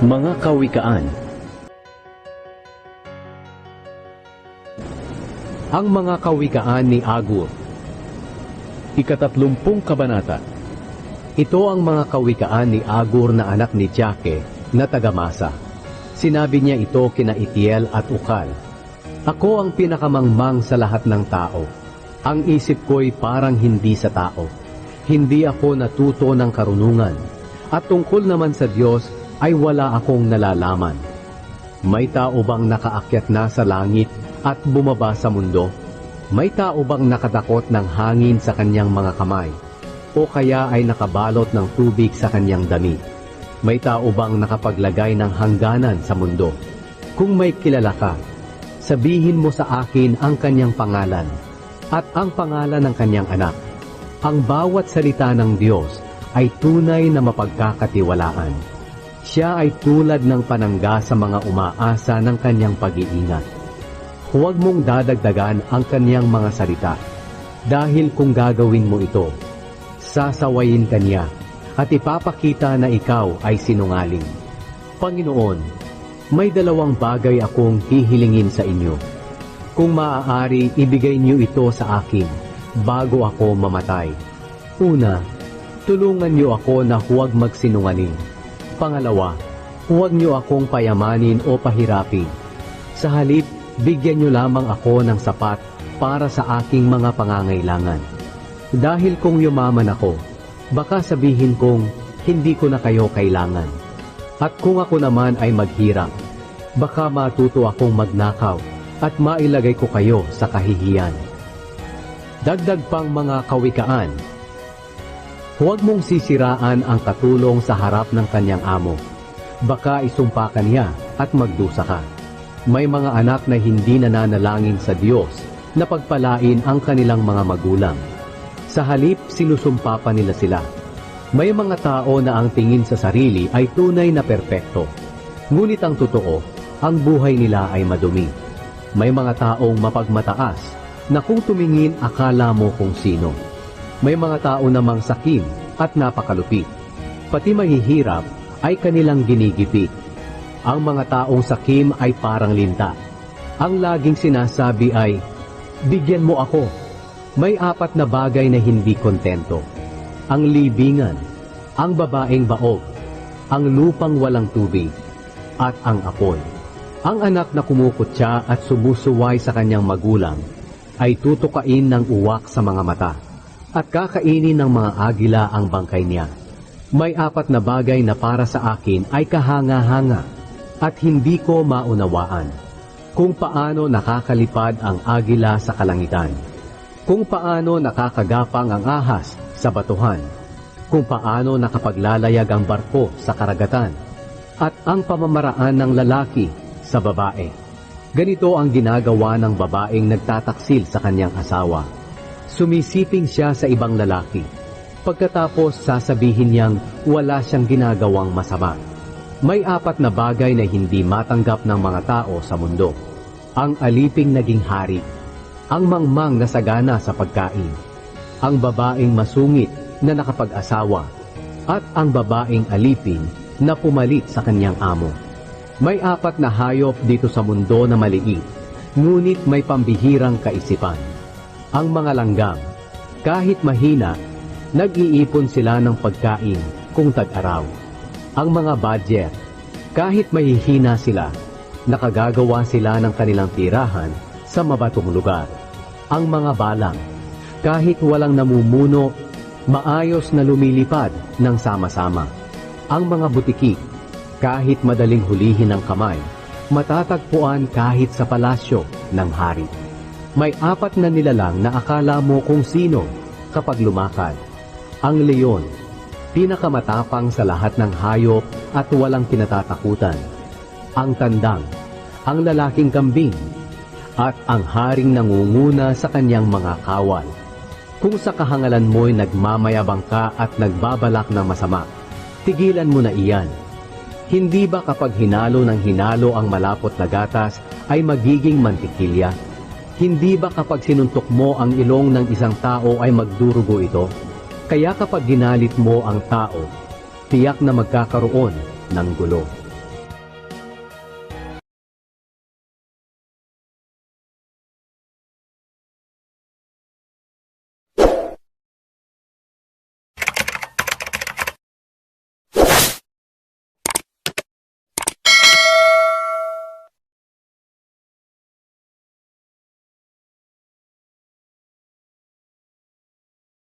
Mga Kawikaan Ang mga kawikaan ni Agur Ikatatlumpung kabanata Ito ang mga kawikaan ni Agur na anak ni Jake na tagamasa. Sinabi niya ito kina Itiel at Ukal. Ako ang pinakamangmang sa lahat ng tao. Ang isip ko'y parang hindi sa tao. Hindi ako natuto ng karunungan. At tungkol naman sa Diyos ay wala akong nalalaman. May tao bang nakaakyat na sa langit at bumaba sa mundo? May tao bang nakatakot ng hangin sa kanyang mga kamay? O kaya ay nakabalot ng tubig sa kanyang damit? May tao bang nakapaglagay ng hangganan sa mundo? Kung may kilala ka, sabihin mo sa akin ang kanyang pangalan at ang pangalan ng kanyang anak. Ang bawat salita ng Diyos ay tunay na mapagkakatiwalaan. Siya ay tulad ng panangga sa mga umaasa ng kanyang pag-iingat. Huwag mong dadagdagan ang kanyang mga salita. Dahil kung gagawin mo ito, sasawayin ka niya at ipapakita na ikaw ay sinungaling. Panginoon, may dalawang bagay akong hihilingin sa inyo. Kung maaari, ibigay niyo ito sa akin bago ako mamatay. Una, tulungan niyo ako na huwag magsinungaling. Pangalawa, huwag niyo akong payamanin o pahirapin. Sa halip, bigyan niyo lamang ako ng sapat para sa aking mga pangangailangan. Dahil kung yumaman ako, baka sabihin kong hindi ko na kayo kailangan. At kung ako naman ay maghirap, baka matuto akong magnakaw at mailagay ko kayo sa kahihiyan. Dagdag pang mga kawikaan, Huwag mong sisiraan ang katulong sa harap ng kanyang amo. Baka isumpa ka niya at magdusa ka. May mga anak na hindi nananalangin sa Diyos na pagpalain ang kanilang mga magulang. Sa halip, sinusumpa pa nila sila. May mga tao na ang tingin sa sarili ay tunay na perpekto. Ngunit ang totoo, ang buhay nila ay madumi. May mga taong mapagmataas na kung tumingin akala mo kung sino. May mga tao namang sakim at napakalupit. Pati mahihirap ay kanilang ginigipit. Ang mga taong sakim ay parang linta. Ang laging sinasabi ay, Bigyan mo ako. May apat na bagay na hindi kontento. Ang libingan, ang babaeng baog, ang lupang walang tubig, at ang apoy. Ang anak na kumukutya at sumusuway sa kanyang magulang ay tutukain ng uwak sa mga mata at kakainin ng mga agila ang bangkay niya. May apat na bagay na para sa akin ay kahanga-hanga at hindi ko maunawaan. Kung paano nakakalipad ang agila sa kalangitan. Kung paano nakakagapang ang ahas sa batuhan. Kung paano nakapaglalayag ang barko sa karagatan. At ang pamamaraan ng lalaki sa babae. Ganito ang ginagawa ng babaeng nagtataksil sa kanyang asawa sumisiping siya sa ibang lalaki. Pagkatapos sasabihin niyang wala siyang ginagawang masama. May apat na bagay na hindi matanggap ng mga tao sa mundo. Ang aliping naging hari. Ang mangmang na sagana sa pagkain. Ang babaeng masungit na nakapag-asawa. At ang babaeng alipin na pumalit sa kanyang amo. May apat na hayop dito sa mundo na maliit, ngunit may pambihirang kaisipan ang mga langgam. Kahit mahina, nag-iipon sila ng pagkain kung tag-araw. Ang mga badger, kahit mahihina sila, nakagagawa sila ng kanilang tirahan sa mabatong lugar. Ang mga balang, kahit walang namumuno, maayos na lumilipad ng sama-sama. Ang mga butiki, kahit madaling hulihin ng kamay, matatagpuan kahit sa palasyo ng hari. May apat na nilalang na akala mo kung sino kapag lumakad. Ang leon, pinakamatapang sa lahat ng hayop at walang kinatatakutan. Ang tandang, ang lalaking kambing, at ang haring nangunguna sa kanyang mga kawal. Kung sa kahangalan mo'y nagmamayabang ka at nagbabalak ng masama, tigilan mo na iyan. Hindi ba kapag hinalo ng hinalo ang malapot na gatas ay magiging mantikilya? Hindi ba kapag sinuntok mo ang ilong ng isang tao ay magdurugo ito? Kaya kapag ginalit mo ang tao, tiyak na magkakaroon ng gulo.